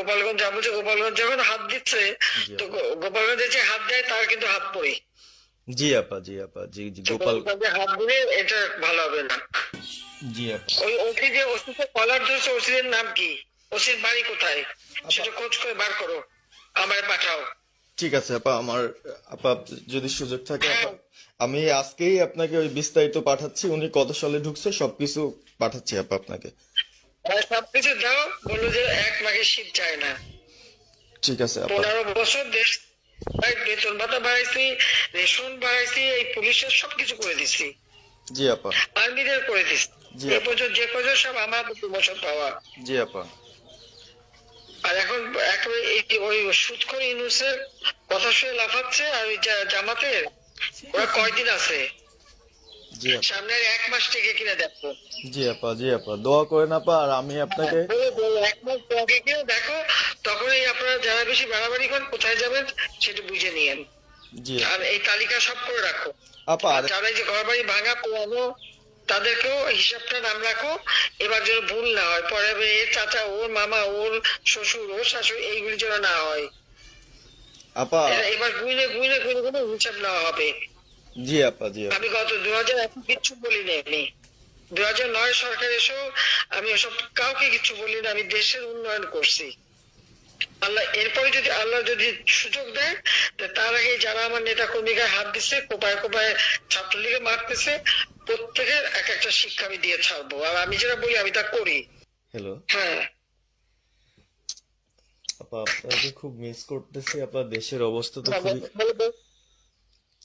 গোপালগঞ্জ যা বলছে গোপালগঞ্জ যখন হাত দিচ্ছে। তো গোপালগঞ্জে যে হাত দেয় তার কিন্তু হাত পড়ে জি আপা জি আপা জি জি গোপাল হাত দিলে এটা ভালো হবে না। জি আপা। ওই ওসি যে ওসিকে কলার ধরছে ওসির নাম কি? ওসির বাড়ি কোথায়? সেটা খোঁজ করে বার করো আমায় পাঠাও। ঠিক আছে আপা আমার আপা যদি সুযোগ থাকে আপা আমি আজকেই আপনাকে ওই বিস্তারিত পাঠাচ্ছি উনি কত সালে ঢুকছে সবকিছু পাঠাচ্ছি আপা আপনাকে। সবকিছু দাও বলল যে এক মাঘের শীত চায় না। ঠিক আছে আপা। পনেরো বছর দেশ বেতন ভাতা বাড়াইছি রেশন বাড়াইছি এই পুলিশের সবকিছু করে দিছি। জি আপা। আর্মিদের করে দিছি। জি। এ পর্যন্ত যে পর্যন্ত সব আমার প্রমোশন পাওয়া। জি আপা। আর এখন একেবারে ওই সুৎখর ইউনুসের কথা শুনে লাফাচ্ছে আর জামাতের? ওরা কয়দিন আছে? জি আপা। সামনে এক মাস থেকে কিনা দেখো। জি আপা জি আপা দোয়া করেন আপা আর আমি আপনাকে বলে এক মাস আগে কিনা দেখো তখনই আপনারা যারা বেশি বাড়াবাড়ি করেন কোথায় যাবেন সেটা বুঝে নিয়েন। জি। আর এই তালিকা সব করে রাখো। আপা আর যারা যে ঘর বাড়ি ভাঙা পোড়ানো তাদেরকেও হিসাবটা নাম রাখো। এবার যেন ভুল না হয় পরে এর চাচা ওর মামা ওর শ্বশুর ওর শাশুড়ি এইগুলি যেন না হয়। আপা এবার গুইনে গুইনে গুইনে হিসাব নেওয়া হবে। জি আপা জি আমি গত দু হাজার এক কিচ্ছু বলিনি আমি। দু হাজার নয় সরকার এসেও আমি ওসব কাউকে কিছু বলি না আমি দেশের উন্নয়ন করছি। আল্লাহ এরপরে যদি আল্লাহ যদি সুযোগ দেয় তার আগে যারা আমার নেতা কর্মীকে হাত দিচ্ছে কোপায় কোপায় ছাত্রলীগে মারতেছে প্রত্যেকের এক একটা শিক্ষা আমি দিয়ে ছাড়বো। আর আমি যেটা বলি আমি তা করি। হ্যালো। হ্যাঁ। আপা আপনাকে খুব মিস করতেছি আপা দেশের অবস্থা তো খুবই বলো, বলো।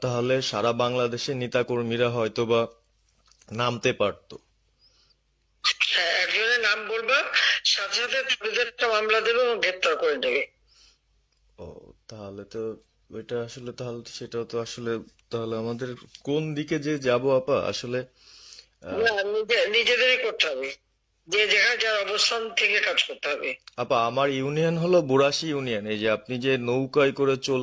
তাহলে সারা বাংলাদেশের নেতাকর্মীরা হয়তোবা নামতে পারতো। হ্যাঁ একজনের নাম বলবা সাথে সাথে মামলা দেবে এবং গ্রেপ্তার করে নেবে। ও তাহলে তো ওইটা আসলে তাহলে সেটাও তো আসলে তাহলে আমাদের কোন দিকে যে যাব আপা? আসলে নিজেদেরই করতে হবে। যে যেখানে যার অবস্থান থেকে কাজ করতে হবে। আপা আমার ইউনিয়ন হলো বুড়াশি ইউনিয়ন। এই যে আপনি যে নৌকায় করে চল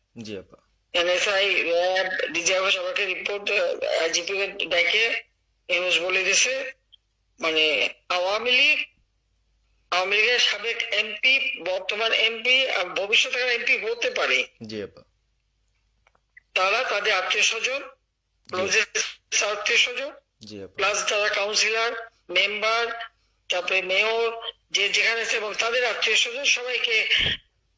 জি আপা। এনএসআই র্যাব সবাইকে রিপোর্ট আইজিপি ডেকে এমএস বলে দিছে। মানে আওয়ামী লীগ আওয়ামী লীগের সাবেক এমপি বর্তমান এমপি ভবিষ্যতে এমপি হতে পারে। জি আপা। তারা তাদের আত্মীয় স্বজন আত্মীয় স্বজন প্লাস যারা কাউন্সিলর মেম্বার তারপরে মেয়র যে যেখানে এবং তাদের আত্মীয় স্বজন সবাইকে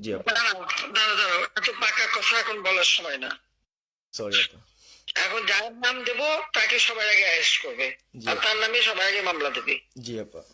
জি আপু। দাঁড়াও দাঁড়াও এত পাকা কথা এখন বলার সময় না। সরি আপু। এখন যার নাম দেব তাকে সবার আগে অ্যারেস্ট করবে। আর তার নামে সবার আগে মামলা দেবে। জি আপা।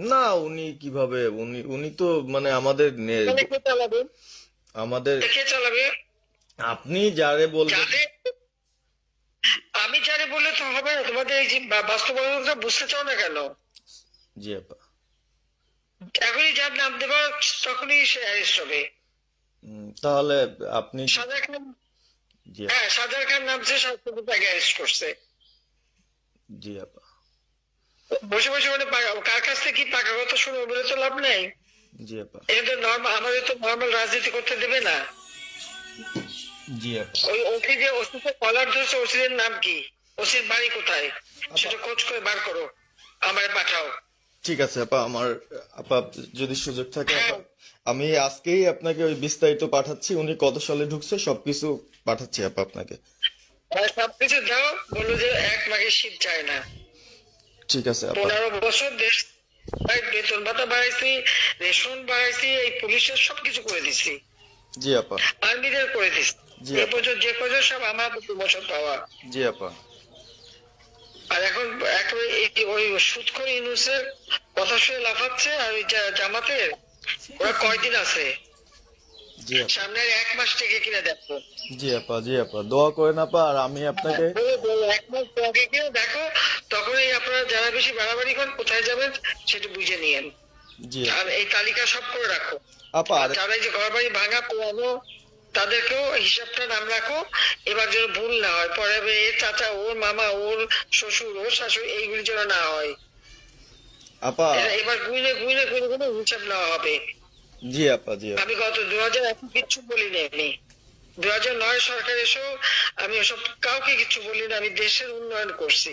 না উনি কীভাবে? উনি উনি তো মানে আমাদের আমাদের আপনি যারে বলবেন আমি যারে বললে তো হবে না তোমাদের এই যে বাস্তবতা বুঝতে চাও না কেন? জি আপা। এখনই যার নাম দেবা তখনই সে অ্যারেস্ট হবে। তাহলে আপনি সাজার খান হ্যাঁ সাজার খান নামছে সাতশো তাকে অ্যারেস্ট করছে। জি আপা। বসে বসে মানে কার কাছ থেকে কি পাকা কথা শুনে বলে তো লাভ নেই? জি আপা। এটা তো নর্মাল আমাদের তো নর্মাল রাজনীতি করতে দেবে না। জি আপা। ওই ওসি যে ওসিকে কলার ধরছে নাম কি? ওসির বাড়ি কোথায়? সেটা খোঁজ করে বার করো আমারে পাঠাও। ঠিক আছে আপা আমার আপা যদি সুযোগ থাকে হ্যাঁ। আমি আজকেই আপনাকে ওই বিস্তারিত পাঠাচ্ছি উনি কত সালে ঢুকছে সবকিছু পাঠাচ্ছি আপা আপনাকে। সবকিছু দাও বলল যে এক মাঘে শীত যায় না। ঠিক আছে পনেরো বছর দেশ বেতন ভাতা বাড়াইছি রেশন বাড়াইছি এই পুলিশের সবকিছু করে দিছি। জি আপা। আর্মিদের করে দিছি। জি এই পর্যন্ত যে পর্যন্ত সব আমার প্রমোশন পাওয়া। জি আপা। আর এখন একেবারে ওই সুদ করে ইউনুসের কথা শুনে লাফাচ্ছে আর ওই জা- জামাতের ওরা কয়দিন আছে? সামনের এক মাস থেকে কিনা দেখো। জি আপা জি আপা। দোয়া করেন আপা আর আমি আপনাকে বলে বলে এক মাস আগে কিনা দেখো তখনই আপনারা যারা বেশি বাড়াবাড়ি করেন কোথায় যাবেন সেটা বুঝে নিয়েন। জি। আর এই তালিকা সব করে রাখো। আপা আর যারা এই যে ঘর বাড়ি ভাঙা পুরানো তাদেরকেও হিসাবটা নাম রাখো। এবার যেন ভুল না হয় পরে এর চাচা ওর মামা ওর শ্বশুর ওর শাশুড়ি এইগুলি যেন না হয়। আপা। এবার গুইনে গুইনে গুইনে গুইনে হিসাব নেওয়া হবে। জি আপা জি আমি গত দু হাজার এখন কিচ্ছু বলিনি আমি। দু হাজার নয় সরকার এসেও আমি ওসব কাউকে কিছু বলিনি আমি দেশের উন্নয়ন করছি।